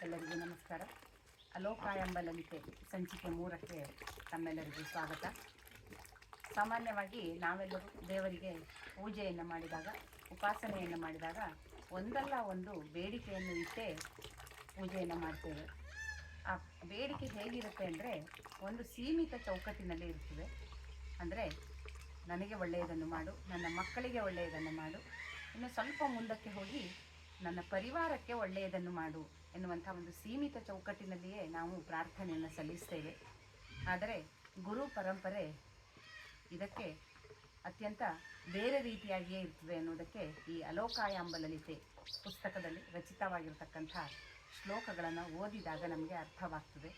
ಎಲ್ಲರಿಗೂ ನಮಸ್ಕಾರ. ಅಲೋಕ ಎಂಬ ಲಲಿತೆ ಸಂಚಿಕೆ ಮೂರಕ್ಕೆ ತಮ್ಮೆಲ್ಲರಿಗೂ ಸ್ವಾಗತ. ಸಾಮಾನ್ಯವಾಗಿ ನಾವೆಲ್ಲರೂ ದೇವರಿಗೆ ಪೂಜೆಯನ್ನು ಮಾಡಿದಾಗ, ಉಪಾಸನೆಯನ್ನು ಮಾಡಿದಾಗ ಒಂದಲ್ಲ ಒಂದು ಬೇಡಿಕೆಯನ್ನು ಇಟ್ಟೇ ಪೂಜೆಯನ್ನು ಮಾಡ್ತೇವೆ. ಆ ಬೇಡಿಕೆ ಹೇಗಿರುತ್ತೆ ಅಂದರೆ ಒಂದು ಸೀಮಿತ ಚೌಕಟ್ಟಿನಲ್ಲಿ ಇರ್ತದೆ. ಅಂದರೆ ನನಗೆ ಒಳ್ಳೆಯದನ್ನು ಮಾಡು, ನನ್ನ ಮಕ್ಕಳಿಗೆ ಒಳ್ಳೆಯದನ್ನು ಮಾಡು, ಇನ್ನು ಸ್ವಲ್ಪ ಮುಂದಕ್ಕೆ ಹೋಗಿ ನನ್ನ ಪರಿವಾರಕ್ಕೆ ಒಳ್ಳೆಯದನ್ನು ಮಾಡು ಎನ್ನುವಂಥ ಒಂದು ಸೀಮಿತ ಚೌಕಟ್ಟಿನಲ್ಲಿಯೇ ನಾವು ಪ್ರಾರ್ಥನೆಯನ್ನು ಸಲ್ಲಿಸ್ತೇವೆ. ಆದರೆ ಗುರು ಪರಂಪರೆ ಇದಕ್ಕೆ ಅತ್ಯಂತ ಬೇರೆ ರೀತಿಯಾಗಿಯೇ ಇರ್ತದೆ ಅನ್ನೋದಕ್ಕೆ ಈ ಅಲೋಕಾಯ ಅಂಬಲಲಿತೆ ಪುಸ್ತಕದಲ್ಲಿ ರಚಿತವಾಗಿರತಕ್ಕಂಥ ಶ್ಲೋಕಗಳನ್ನು ಓದಿದಾಗ ನಮಗೆ ಅರ್ಥವಾಗ್ತದೆ.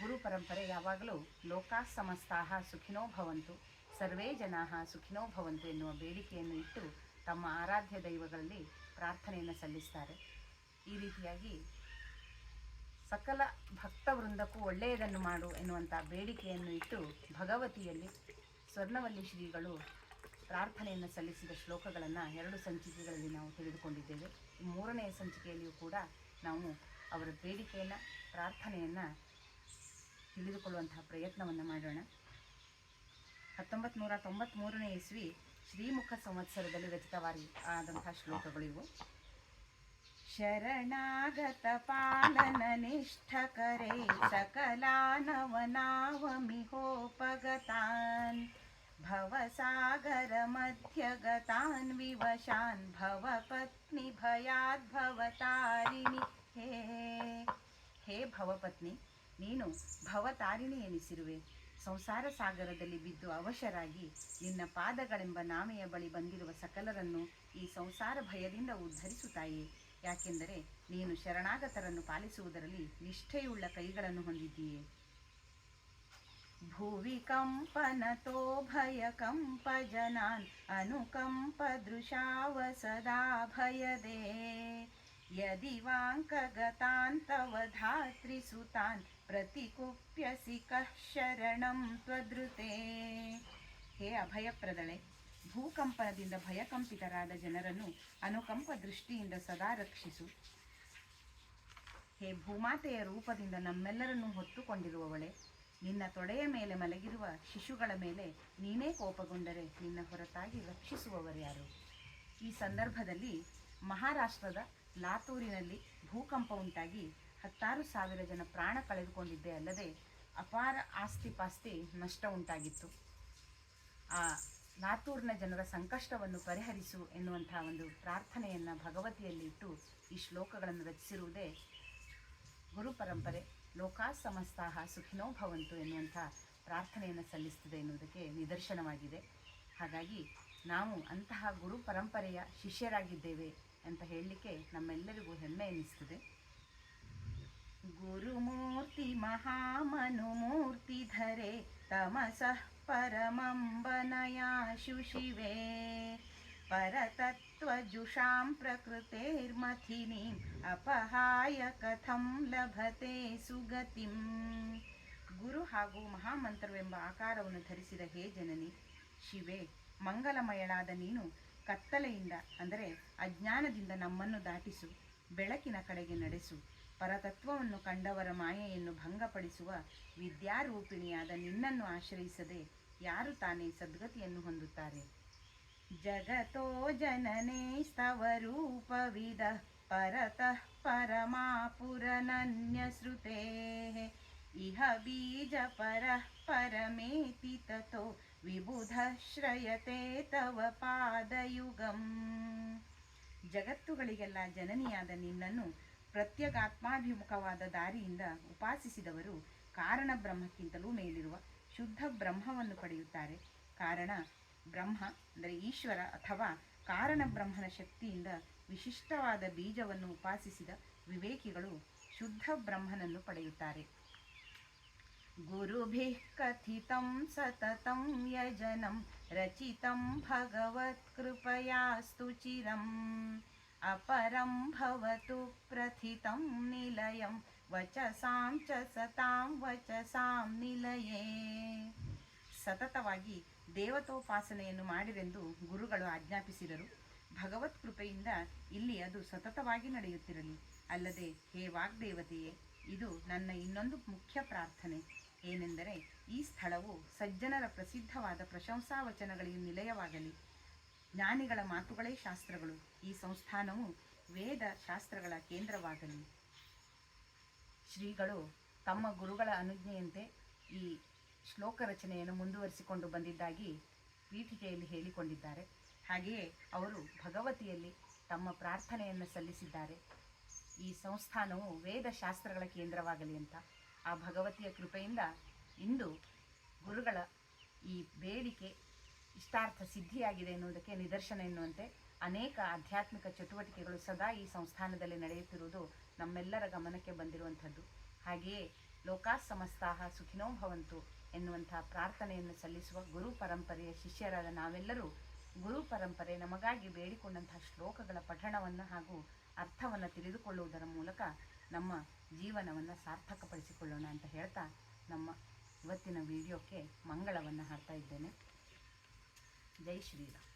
ಗುರು ಪರಂಪರೆ ಯಾವಾಗಲೂ ಲೋಕಾ ಸಮಸ್ತಾಹ ಸುಖಿನೋ ಭವಂತು, ಸರ್ವೇ ಜನಾ ಸುಖಿನೋ ಭವಂತು ಎನ್ನುವ ಬೇಡಿಕೆಯನ್ನು ಇಟ್ಟು ತಮ್ಮ ಆರಾಧ್ಯ ದೈವಗಳಲ್ಲಿ ಪ್ರಾರ್ಥನೆಯನ್ನು ಸಲ್ಲಿಸ್ತಾರೆ. ಈ ರೀತಿಯಾಗಿ ಸಕಲ ಭಕ್ತ ವೃಂದಕ್ಕೂ ಒಳ್ಳೆಯದನ್ನು ಮಾಡು ಎನ್ನುವಂಥ ಬೇಡಿಕೆಯನ್ನು ಇಟ್ಟು ಭಗವತಿಯಲ್ಲಿ ಸ್ವರ್ಣವಲ್ಲಿ ಶ್ರೀಗಳು ಪ್ರಾರ್ಥನೆಯನ್ನು ಸಲ್ಲಿಸಿದ ಶ್ಲೋಕಗಳನ್ನು ಎರಡು ಸಂಚಿಕೆಗಳಲ್ಲಿ ನಾವು ತಿಳಿದುಕೊಂಡಿದ್ದೇವೆ. ಮೂರನೆಯ ಸಂಚಿಕೆಯಲ್ಲಿಯೂ ಕೂಡ ನಾವು ಅವರ ಬೇಡಿಕೆಯನ್ನು, ಪ್ರಾರ್ಥನೆಯನ್ನು ತಿಳಿದುಕೊಳ್ಳುವಂತಹ ಪ್ರಯತ್ನವನ್ನು ಮಾಡೋಣ. ಹತ್ತೊಂಬತ್ತು ನೂರ ತೊಂಬತ್ತ್ಮೂರನೇ ಇಸ್ವಿ ಶ್ರೀಮುಖ ಸಂವತ್ಸರದಲ್ಲಿ ರಚಿತವಾಗಿ ಆದಂತಹ ಶ್ಲೋಕಗಳಿವು. ಶರಣಾಗತ ಪಾಲನ ನಿಷ್ಠ ಕರೆ ವಿವಶಾನ್ ಭವ ಪತ್ನಿ विवशान् ಭವತಾರಿಣಿ. ಹೇ ಹೇ ಭವಪತ್ನಿ, ನೀನು ಭವತಾರಿಣಿ ಎನಿಸಿರುವೆ. ಸಂಸಾರ ಸಾಗರದಲ್ಲಿ ಬಿದ್ದು ಅವಶರಾಗಿ ನಿನ್ನ ಪಾದಗಳೆಂಬ ನಾಮೆಯ ಬಳಿ ಬಂದಿರುವ ಸಕಲರನ್ನು ಈ ಸಂಸಾರ ಭಯದಿಂದ ಉದ್ಧರಿಸುತ್ತಾಯೆ ಯಾಕೆಂದರೆ ನೀನು ಶರಣಾಗತರನ್ನು ಪಾಲಿಸುವುದರಲ್ಲಿ ನಿಷ್ಠೆಯುಳ್ಳ ಕೈಗಳನ್ನು ಹೊಂದಿದ್ದೀಯೆ. ಭುವಿ ಕಂಪನತೋ ಭಯ ಕಂಪ ಜನಾನ್ ಅನುಕಂಪ ದೃಶಾವ ಸದಾ ಭಯದೇ. ಯದಿ ವಾಂಕಗತಾಂತವ ಧಾತ್ರಿಸುತಾನ್ ಪ್ರತಿಕುಪ್ಯಸಿ ಕಃ ಶರಣಂ ತ್ವದೃತೆ. ಹೇ ಅಭಯಪ್ರದಳೆ ಭೂಕಂಪನದಿಂದ ಭಯಕಂಪಿತರಾದ ಜನರನ್ನು ಅನುಕಂಪ ದೃಷ್ಟಿಯಿಂದ ಸದಾ ರಕ್ಷಿಸು. ಹೇ ಭೂಮಾತೆಯ ರೂಪದಿಂದ ನಮ್ಮೆಲ್ಲರನ್ನು ಹೊತ್ತುಕೊಂಡಿರುವವಳೆ, ನಿನ್ನ ತೊಡೆಯ ಮೇಲೆ ಮಲಗಿರುವ ಶಿಶುಗಳ ಮೇಲೆ ನೀನೇ ಕೋಪಗೊಂಡರೆ ನಿನ್ನ ಹೊರತಾಗಿ ರಕ್ಷಿಸುವವರ್ಯಾರು ಈ ಸಂದರ್ಭದಲ್ಲಿ ಮಹಾರಾಷ್ಟ್ರದ ಲಾತೂರಿನಲ್ಲಿ ಭೂಕಂಪ ಉಂಟಾಗಿ ಹತ್ತಾರು ಸಾವಿರ ಜನ ಪ್ರಾಣ ಕಳೆದುಕೊಂಡಿದ್ದೇ ಅಲ್ಲದೆ ಅಪಾರ ಆಸ್ತಿ ಪಾಸ್ತಿ ನಷ್ಟ ಉಂಟಾಗಿತ್ತು. ಆ ಲಾತೂರ್ನ ಜನರ ಸಂಕಷ್ಟವನ್ನು ಪರಿಹರಿಸು ಎನ್ನುವಂತಹ ಒಂದು ಪ್ರಾರ್ಥನೆಯನ್ನು ಭಗವತಿಯಲ್ಲಿ ಇಟ್ಟು ಈ ಶ್ಲೋಕಗಳನ್ನು ರಚಿಸಿರುವುದೇ ಗುರು ಪರಂಪರೆ. ಲೋಕಾ ಸಮಸ್ತಾಹ ಸುಖಿನೋ ಭವಂತು ಎನ್ನುವಂಥ ಪ್ರಾರ್ಥನೆಯನ್ನು ಸಲ್ಲಿಸ್ತದೆ ಎನ್ನುವುದಕ್ಕೆ ನಿದರ್ಶನವಾಗಿದೆ. ಹಾಗಾಗಿ ನಾವು ಅಂತಹ ಗುರು ಪರಂಪರೆಯ ಶಿಷ್ಯರಾಗಿದ್ದೇವೆ ಅಂತ ಹೇಳಲಿಕ್ಕೆ ನಮ್ಮೆಲ್ಲರಿಗೂ ಹೆಮ್ಮೆ ಎನಿಸ್ತದೆ ಗುರುಮೂರ್ತಿ ಮಹಾಮನುಮೂರ್ತಿ ಧರೆ ತಮಸಃ ಪರಮಂಬನಯಾಶು ಶಿವೆ परतत्त्वजुषां प्रकृतेर्मथिनीम् ಅಪಹಾಯ ಕಥಂ ಲಭತೆ ಸುಗತಿಂ. ಗುರು ಹಾಗೂ ಮಹಾಮಂತ್ರವೆಂಬ ಆಕಾರವನ್ನು ಧರಿಸಿದ ಹೇ ಜನನಿ, ಶಿವೆ, ಮಂಗಲಮಯಳಾದ ನೀನು, ಕತ್ತಲೆಯಿಂದ, ಅಂದರೆ ಅಜ್ಞಾನದಿಂದ ನಮ್ಮನ್ನು ದಾಟಿಸು, ಬೆಳಕಿನ ಕಡೆಗೆ ನಡೆಸು, ಪರತತ್ವವನ್ನು ಕಂಡವರ ಮಾಯೆಯನ್ನು ಭಂಗಪಡಿಸುವ ವಿದ್ಯಾರೂಪಿಣಿಯಾದ ನಿನ್ನನ್ನು ಆಶ್ರಯಿಸದೆ ಯಾರು ತಾನೇ ಸದ್ಗತಿಯನ್ನು ಹೊಂದುತ್ತಾರೆ? ಜಗತೋ ಜನನೇ ಸ್ತವ ರೂಪವಿದ ಪರತಃ ಪರಮಾಪುರನನ್ಯಶ್ರುತೆ ಇಹ ಬೀಜ ಪರಃ ಪರಮೇತಿ ತಥೋ ವಿಬುಧ ಶ್ರಯತೆ ತವ ಪಾದಯುಗಂ. ಜಗತ್ತುಗಳಿಗೆಲ್ಲ ಜನನಿಯಾದ ನಿನ್ನನ್ನು ಪ್ರತ್ಯಗಾತ್ಮಾಭಿಮುಖವಾದ ದಾರಿಯಿಂದ ಉಪಾಸಿಸಿದವರು ಕಾರಣ ಬ್ರಹ್ಮಕ್ಕಿಂತಲೂ ಮೇಲಿರುವ ಶುದ್ಧ ಬ್ರಹ್ಮವನ್ನು ಪಡೆಯುತ್ತಾರೆ. ಕಾರಣ, ಬ್ರಹ್ಮ ಅಂದರೆ ಈಶ್ವರ ಅಥವಾ ಕಾರಣ ಬ್ರಹ್ಮನ ಶಕ್ತಿಯಿಂದ ವಿಶಿಷ್ಟವಾದ ಬೀಜವನ್ನು ಉಪಾಸಿಸಿದ ವಿವೇಕಿಗಳು ಶುದ್ಧ ಬ್ರಹ್ಮನನ್ನು ಪಡೆಯುತ್ತಾರೆ. ಗುರುಭೇ ಕಥಿತಂ ಸತತಂ ಯಜನಂ ರಚಿತಂ ಭಗವತ್ಕೃಪಯಾಸ್ತು ಚಿರಂ ಅಪರಂ ಭವತು ಪ್ರಥಿತಂ ನಿಲಯಂ ವಚಸಾಂ ಚ ಸತಾಂ ವಚಸಾಂ ನಿಲಯೇ. ಸತತವಾಗಿ ದೇವತೋಪಾಸನೆಯನ್ನು ಮಾಡಿರೆಂದು ಗುರುಗಳು ಆಜ್ಞಾಪಿಸಿದರು. ಭಗವತ್ ಕೃಪೆಯಿಂದ ಇಲ್ಲಿ ಅದು ಸತತವಾಗಿ ನಡೆಯುತ್ತಿರಲಿ. ಅಲ್ಲದೆ, ಹೇ ವಾಗ್ದೇವತೆಯೇ, ಇದು ನನ್ನ ಇನ್ನೊಂದು ಮುಖ್ಯ ಪ್ರಾರ್ಥನೆ. ಏನೆಂದರೆ, ಈ ಸ್ಥಳವು ಸಜ್ಜನರ ಪ್ರಸಿದ್ಧವಾದ ಪ್ರಶಂಸಾ ವಚನಗಳಿಗೆ ನಿಲಯವಾಗಲಿ. ಜ್ಞಾನಿಗಳ ಮಾತುಗಳೇ ಶಾಸ್ತ್ರಗಳು. ಈ ಸಂಸ್ಥಾನವು ವೇದ ಶಾಸ್ತ್ರಗಳ ಕೇಂದ್ರವಾಗಲಿ. ಶ್ರೀಗಳು ತಮ್ಮ ಗುರುಗಳ ಅನುಜ್ಞೆಯಂತೆ ಈ ಶ್ಲೋಕ ರಚನೆಯನ್ನು ಮುಂದುವರಿಸಿಕೊಂಡು ಬಂದಿದ್ದಾಗಿ ಪೀಠಿಕೆಯಲ್ಲಿ ಹೇಳಿಕೊಂಡಿದ್ದಾರೆ. ಹಾಗೆಯೇ ಅವರು ಭಗವತಿಯಲ್ಲಿ ತಮ್ಮ ಪ್ರಾರ್ಥನೆಯನ್ನು ಸಲ್ಲಿಸಿದ್ದಾರೆ. ಈ ಸಂಸ್ಥಾನವು ವೇದ ಶಾಸ್ತ್ರಗಳ ಕೇಂದ್ರವಾಗಲಿ ಅಂತ. ಆ ಭಗವತಿಯ ಕೃಪೆಯಿಂದ ಇಂದು ಗುರುಗಳ ಈ ಬೇಡಿಕೆ ಇಷ್ಟಾರ್ಥ ಸಿದ್ಧಿಯಾಗಿದೆ ಎನ್ನುವುದಕ್ಕೆ ನಿದರ್ಶನ ಎನ್ನುವಂತೆ ಅನೇಕ ಆಧ್ಯಾತ್ಮಿಕ ಚಟುವಟಿಕೆಗಳು ಸದಾ ಈ ಸಂಸ್ಥಾನದಲ್ಲಿ ನಡೆಯುತ್ತಿರುವುದು ನಮ್ಮೆಲ್ಲರ ಗಮನಕ್ಕೆ ಬಂದಿರುವಂಥದ್ದು. ಹಾಗೆಯೇ ಲೋಕಾ ಸಮಸ್ತಾಹ ಸುಖಿನೋ ಭವಂತು ಎನ್ನುವಂತಹ ಪ್ರಾರ್ಥನೆಯನ್ನು ಸಲ್ಲಿಸುವ ಗುರು ಪರಂಪರೆಯ ಶಿಷ್ಯರಾದ ನಾವೆಲ್ಲರೂ ಗುರು ಪರಂಪರೆ ನಮಗಾಗಿ ಬೇಡಿಕೊಂಡಂತಹ ಶ್ಲೋಕಗಳ ಪಠಣವನ್ನು ಹಾಗೂ ಅರ್ಥವನ್ನು ತಿಳಿದುಕೊಳ್ಳುವುದರ ಮೂಲಕ ನಮ್ಮ ಜೀವನವನ್ನು ಸಾರ್ಥಕಪಡಿಸಿಕೊಳ್ಳೋಣ ಅಂತ ಹೇಳ್ತಾ ನಮ್ಮ ಇವತ್ತಿನ ವಿಡಿಯೋಕ್ಕೆ ಮಂಗಳವನ್ನು ಹಾಡ್ತಾ ಇದ್ದೇನೆ. ಜೈ ಶ್ರೀರಾಮ್.